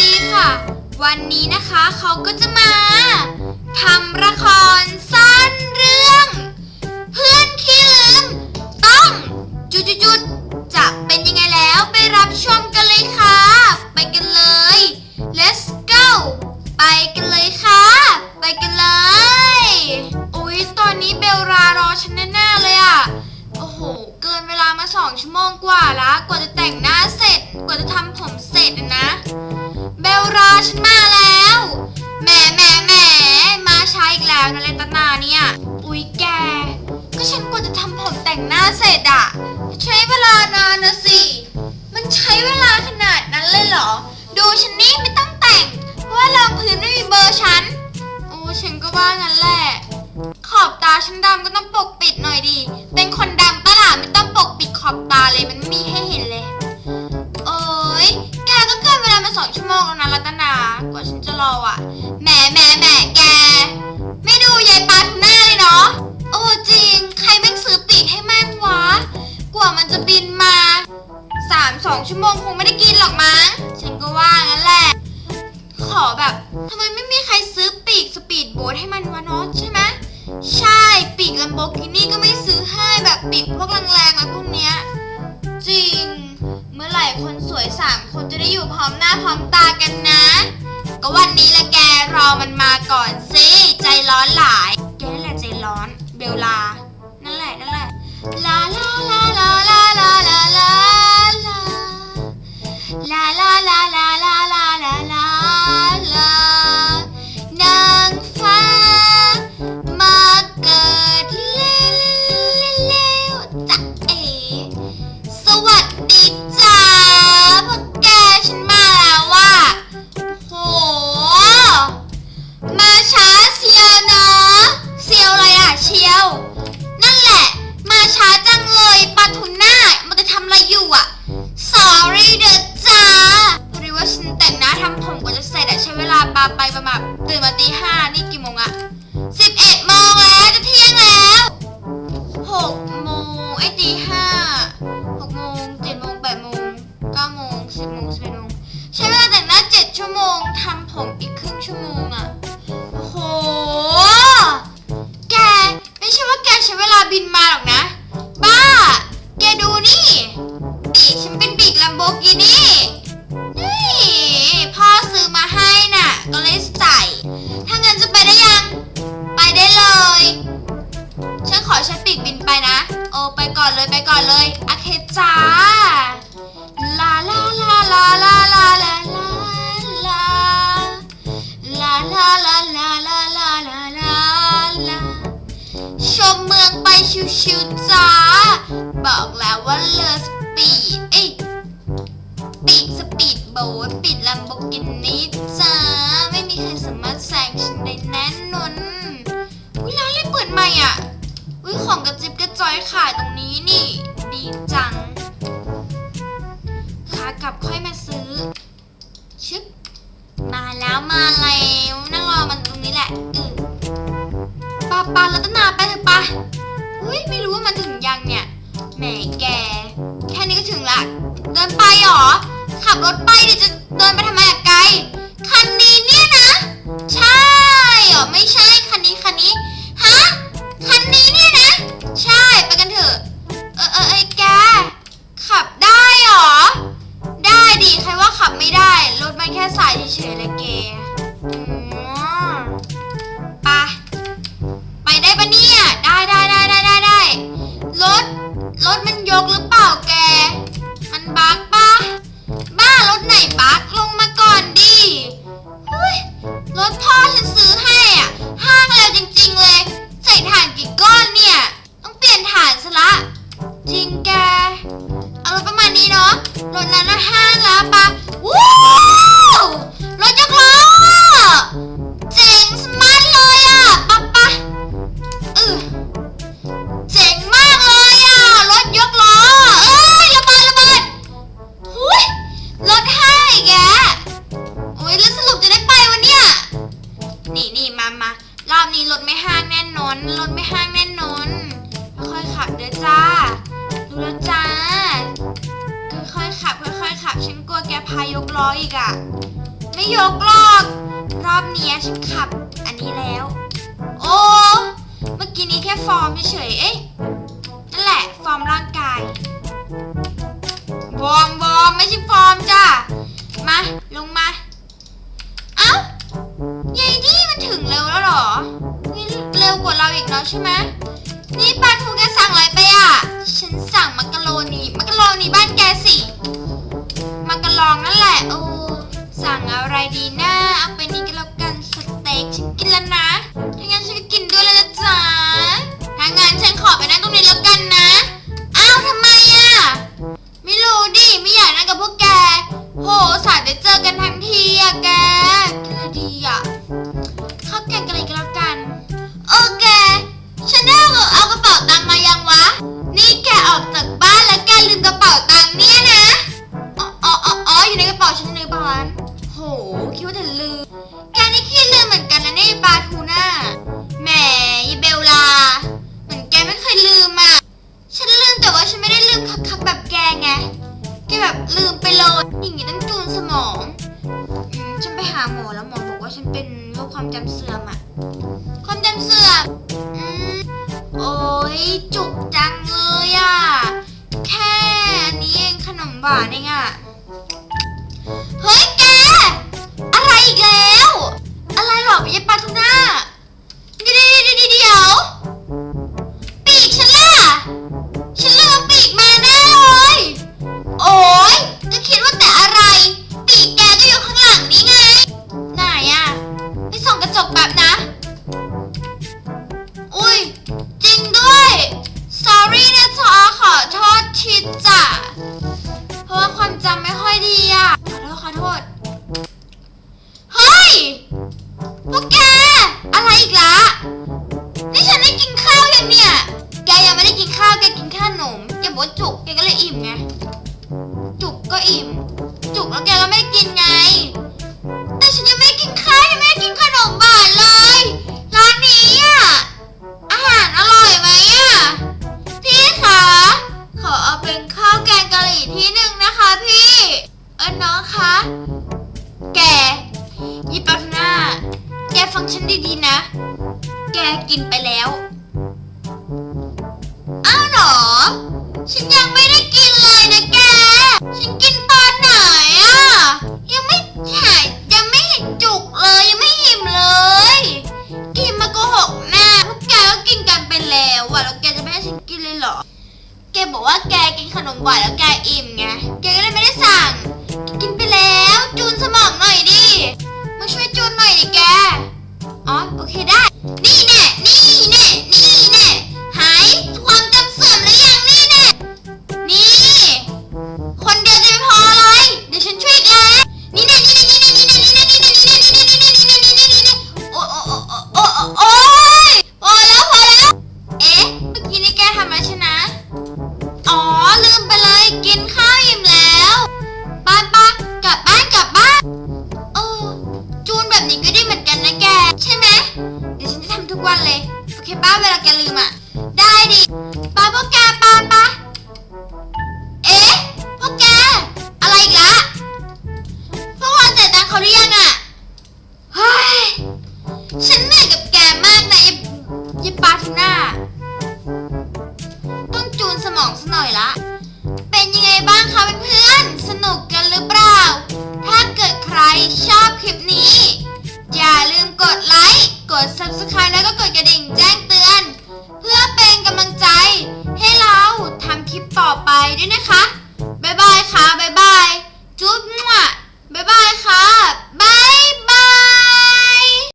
ดีค่ะ วันนี้นะคะเขาก็จะมาทำละครสั้นเรื่อง เพื่อนขี้ลืมต้องจุดๆ แล้วนะเลนตนาเนี่ย อุ๊ยแก ก็ฉันกว่าจะทำผมแต่งหน้าเสร็จอะใช้เวลานานนะสิ มันใช้เวลาขนาดนั้นเลยเหรอ ดูฉันนี่ไม่ต้องแต่ง เพราะว่ารองพื้นไม่มีเบอร์ฉัน โอ้ฉันก็ว่างั้นแหละ ขอบตาฉันดำก็ต้องปกปิดหน่อยดิเป็นคนดำปะล่ะไม่ต้องปกปิดขอบตาเลยมันไม่มีให้เห็นเลย โอ้ยแกก็เกินเวลามาสองชั่วโมงแล้วนะรัตนากว่าฉันจะรออะ ชั่วโมงคงไม่ได้กินหรอกมั้ง ฉันก็ว่างั้นแหละ ขอแบบทำไมไม่มีใครซื้อปีกสปีดโบ๊ทให้มันวะเนาะใช่ไหมใช่ปีกลัมโบกินี่ก็ไม่ซื้อให้แบบปีกพวกแรงๆอะไรพวกเนี้ยจริง เมื่อไหร่คนสวยสามคนจะได้อยู่พร้อมหน้าพร้อมตากันนะ ก็วันนี้ละแกรอมันมาก่อนสิใจร้อนหลาย แกนั่นแหละใจร้อน เบลลา นั่นแหละนั่นแหละลาลา La la la la. ตีห้านี่กี่โมงอะ ไปก่อนเลยไปก่อนเลยโอเคจ้าลาลาลาลาลาลาลาลาลาลาลาลาลาลาลาลาลาลาชมเมืองไปชิวๆจ้า บอกแล้วว่าเรือสปีดเอ้ยปีกสปีดโบ๊ทปีดลัมโบกินี่จ้า ขายตรงนี้นี่ พายกล้ออีกอะไม่ยกล้อกรอบนี้ฉันขับอันนี้แล้ว โอ้เมื่อกี้นี้แค่ฟอร์มเฉยเอ๊ะนั่นแหละฟอร์มร่างกายวอร์มวอร์มไม่ใช่ฟอร์มจ้ามาลงมาเอ้ายายนี่มันถึงเร็วแล้วหรอเร็วกว่าเราอีกแล้วใช่ไหมนี่ปาคุณแกสั่งอะไรไปอะฉันสั่งมักกะโรนีมักกะโรนีบ้านแกสิ มางกรลองนั่นแหละโอ้สั่งอะไรดีนะ เองอะ โทษ งฉันดีๆนะ แกกินไปแล้วเอาหรอ ฉันยังไม่ได้กินเลยนะแก ฉันกินตอนไหนอะยังไม่หายยังไม่เห็นจุกเลย ยังไม่หิ่มเลย กินมาโกหกแม่พวกแกก็กินกันไปแล้วว่ะแล้วแกจะไม่ให้ฉันกินเลยเหรอ แกบอกว่าแกกินขนมหวานแล้วแกอิ่มไง แกก็เลย